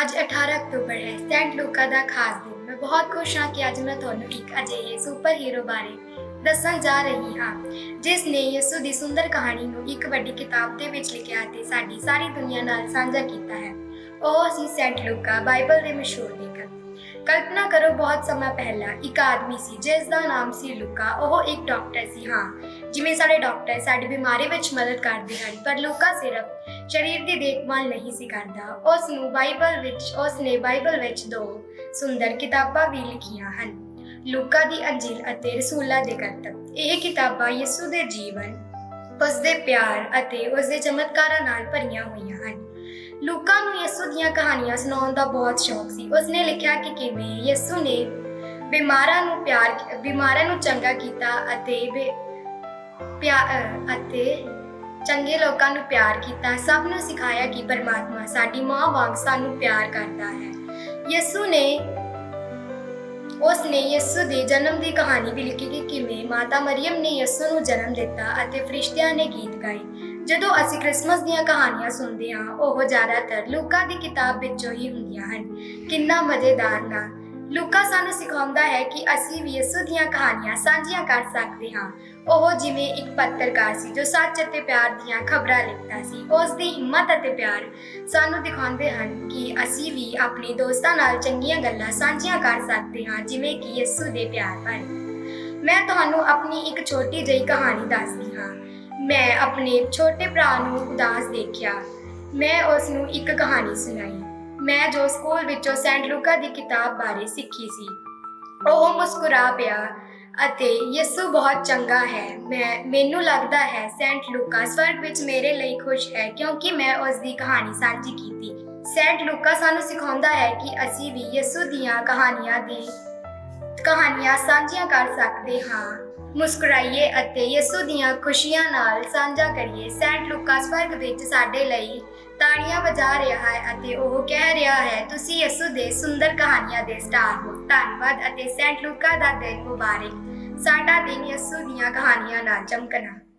ਅੱਜ 18 ਅਕਤੂਬਰ ਹੈ। ਸੈਂਟ ਲੂਕਾ ਦਾ ਖਾਸ ਦਿਨ। ਮੈਂ ਬਹੁਤ ਖੁਸ਼ ਹਾਂ ਕਿ ਅੱਜ ਮੈਂ ਤੁਹਾਨੂੰ ਇੱਕ ਅਜਿਹੇ ਸੁਪਰ ਹੀਰੋ ਬਾਰੇ ਦੱਸਣ ਜਾ ਰਹੀ ਹਾਂ, ਜਿਸ ਨੇ ਯਿਸੂ ਦੀ ਸੁੰਦਰ ਕਹਾਣੀ ਨੂੰ ਇੱਕ ਵੱਡੀ ਕਿਤਾਬ ਦੇ ਵਿੱਚ ਲਿਖਿਆ ਅਤੇ ਸਾਡੀ ਸਾਰੀ ਦੁਨੀਆ ਨਾਲ ਸਾਂਝਾ ਕੀਤਾ ਹੈ। ਉਹ ਸੀ ਸੈਂਟ ਲੂਕਾ ਬਾਈਬਲ ਦੇ ਮਸ਼ਹੂਰ ਲੇਖਕ। ਕਲਪਨਾ ਕਰੋ ਬਹੁਤ ਸਮਾਂ ਪਹਿਲਾਂ ਇੱਕ ਆਦਮੀ ਸੀ, ਜਿਸ ਦਾ ਨਾਮ ਸੀ ਲੂਕਾ। ਉਹ ਇੱਕ ਡਾਕਟਰ ਸੀ, ਹਾਂ। ਜਿਵੇਂ ਸਾਡੇ ਡਾਕਟਰ ਸਾਡੀ ਬਿਮਾਰੀ ਵਿੱਚ ਮਦਦ ਕਰਦੇ ਹਨ, ਪਰ ਲੂਕਾ ਸਿਰਫ ਸਰੀਰ ਦੀ ਦੇਖਭਾਲ ਨਹੀਂ ਸੀ ਕਰਦਾ। ਉਸ ਨੂੰ ਬਾਈਬਲ ਵਿੱਚ ਉਸ ਨੇ ਬਾਈਬਲ ਵਿੱਚ ਦੋ ਸੁੰਦਰ ਕਿਤਾਬਾਂ ਵੀ ਲਿਖੀਆਂ ਹਨ। ਲੂਕਾ ਦੀ ਅੰਜੀਲ ਅਤੇ ਰਸੂਲਾਂ ਦੇ ਕਰਤਬ। ਇਹ ਕਿਤਾਬਾਂ ਯਿਸੂ ਦੇ ਜੀਵਨ ਉਸ ਦੇ ਪਿਆਰ ਅਤੇ ਉਸ ਦੇ ਚਮਤਕਾਰਾਂ ਨਾਲ ਭਰੀਆਂ ਹੋਈਆਂ ਹਨ। ਲੂਕਾ ਨੂੰ ਯਿਸੂ ਦੀਆਂ ਕਹਾਣੀਆਂ ਸੁਣਾਉਣ ਦਾ ਬਹੁਤ ਸ਼ੌਕ ਸੀ। ਉਸਨੇ ਲਿਖਿਆ ਕਿ ਕਿਵੇਂ ਯਿਸੂ ਨੇ ਬਿਮਾਰਾਂ ਨੂੰ ਪਿਆਰ, ਬਿਮਾਰਾਂ ਨੂੰ ਚੰਗਾ ਕੀਤਾ ਅਤੇ ਬੇ- ਪਿਆਰ ਅਤੇ ਚੰਗੇ ਲੋਕਾਂ ਨੂੰ ਪਿਆਰ ਕੀਤਾ, ਸਭ ਨੂੰ ਸਿਖਾਇਆ ਕਿ ਪਰਮਾਤਮਾ ਸਾਡੀ ਮਾਂ ਵਾਂਗ ਸਾਨੂੰ ਪਿਆਰ ਕਰਦਾ ਹੈ। ਯਿਸੂ ਨੇ ਉਸ ਨੇ ਯਿਸੂ ਦੇ ਜਨਮ ਦੀ ਕਹਾਣੀ ਵੀ ਲਿਖੀ ਕਿ ਕਿਵੇਂ ਮਾਤਾ ਮਰੀਮ ਨੇ ਯਿਸੂ ਨੂੰ ਜਨਮ ਦਿੱਤਾ ਅਤੇ ਫਰਿਸ਼ਤਿਆਂ ਨੇ ਗੀਤ ਗਾਏ। ਜਦੋਂ ਅਸੀਂ ਕ੍ਰਿਸਮਸ ਦੀਆਂ ਕਹਾਣੀਆਂ ਸੁਣਦੇ ਹਾਂ, ਉਹ ਜ਼ਿਆਦਾਤਰ ਲੂਕਾ ਦੀ ਕਿਤਾਬ ਵਿੱਚੋਂ ਹੀ ਹੁੰਦੀਆਂ ਹਨ। ਕਿੰਨਾ ਮਜ਼ੇਦਾਰ ਨਾ। ਲੂਕਾ ਸਾਨੂੰ ਸਿਖਾਉਂਦਾ ਹੈ ਕਿ ਅਸੀਂ ਵੀ ਯਿਸੂ ਦੀਆਂ ਕਹਾਣੀਆਂ ਸਾਂਝੀਆਂ ਕਰ ਸਕਦੇ ਹਾਂ। ਉਹ ਜਿਵੇਂ ਇੱਕ ਪੱਤਰਕਾਰ ਸੀ ਜੋ ਸੱਚ ਅਤੇ ਪਿਆਰ ਦੀਆਂ ਖਬਰਾਂ ਲਿਖਦਾ ਸੀ। ਉਸ ਦੀ ਹਿੰਮਤ ਅਤੇ ਪਿਆਰ ਸਾਨੂੰ ਦਿਖਾਉਂਦੇ ਹਨ ਕਿ ਅਸੀਂ ਵੀ ਆਪਣੇ ਦੋਸਤਾਂ ਨਾਲ ਚੰਗੀਆਂ ਗੱਲਾਂ ਸਾਂਝੀਆਂ ਕਰ ਸਕਦੇ ਹਾਂ, ਜਿਵੇਂ ਕਿ ਯਿਸੂ ਦੇ ਪਿਆਰ ਭਰ ਮੈਂ ਤੁਹਾਨੂੰ ਆਪਣੀ ਇੱਕ ਛੋਟੀ ਜਿਹੀ ਕਹਾਣੀ ਦੱਸਦੀ ਹਾਂ। ਮੈਂ ਆਪਣੇ ਛੋਟੇ ਭਰਾ ਨੂੰ ਉਦਾਸ ਦੇਖਿਆ। ਮੈਂ ਉਸ ਨੂੰ ਇੱਕ ਕਹਾਣੀ ਸੁਣਾਈ। ਮੈਂ ਜੋ ਸਕੂਲ ਵਿੱਚੋਂ ਸੈਂਟ ਲੂਕਾ ਦੀ ਕਿਤਾਬ ਬਾਰੇ ਸਿੱਖੀ ਸੀ। ਉਹ ਮੁਸਕਰਾ ਪਿਆ ਅਤੇ ਯਿਸੂ ਬਹੁਤ ਚੰਗਾ ਹੈ। ਮੈਂ, ਮੈਨੂੰ ਲੱਗਦਾ ਹੈ ਸੈਂਟ ਲੂਕਾ ਸਵਰਗ ਵਿੱਚ ਮੇਰੇ ਲਈ ਖੁਸ਼ ਹੈ ਕਿਉਂਕਿ ਮੈਂ ਉਸ ਦੀ ਕਹਾਣੀ ਸਾਂਝੀ ਕੀਤੀ। ਸੈਂਟ ਲੂਕਾ ਸਾਨੂੰ ਸਿਖਾਉਂਦਾ ਹੈ ਕਿ ਅਸੀਂ ਵੀ ਯਿਸੂ ਦੀਆਂ ਕਹਾਣੀਆਂ ਦੀ ਕਹਾਣੀਆਂ ਸਾਂਝੀਆਂ ਕਰ ਸਕਦੇ ਹਾਂ। ਮੁਸਕਰਾਈਏ ਅਤੇ ਯਿਸੂ ਦੀਆਂ ਖੁਸ਼ੀਆਂ ਨਾਲ ਸਾਂਝਾ ਕਰੀਏ। ਸੈਂਟ ਲੂਕਾ ਸਵਰਗ ਵਿੱਚ ਸਾਡੇ ਲਈ ਤਾੜੀਆਂ ਵਜਾ ਰਿਹਾ ਹੈ ਅਤੇ ਉਹ ਕਹਿ ਰਿਹਾ ਹੈ, ਤੁਸੀਂ ਯਿਸੂ ਦੇ ਸੁੰਦਰ ਕਹਾਣੀਆਂ ਦੇ ਸਟਾਰ ਹੋ। ਧੰਨਵਾਦ ਅਤੇ ਸੈਂਟ ਲੂਕਾ ਦਾ ਦਿਨ ਮੁਬਾਰਕ। ਸਾਡਾ ਦਿਨ ਯਿਸੂ ਦੀਆਂ ਕਹਾਣੀਆਂ ਨਾਲ ਚਮਕਣਾ।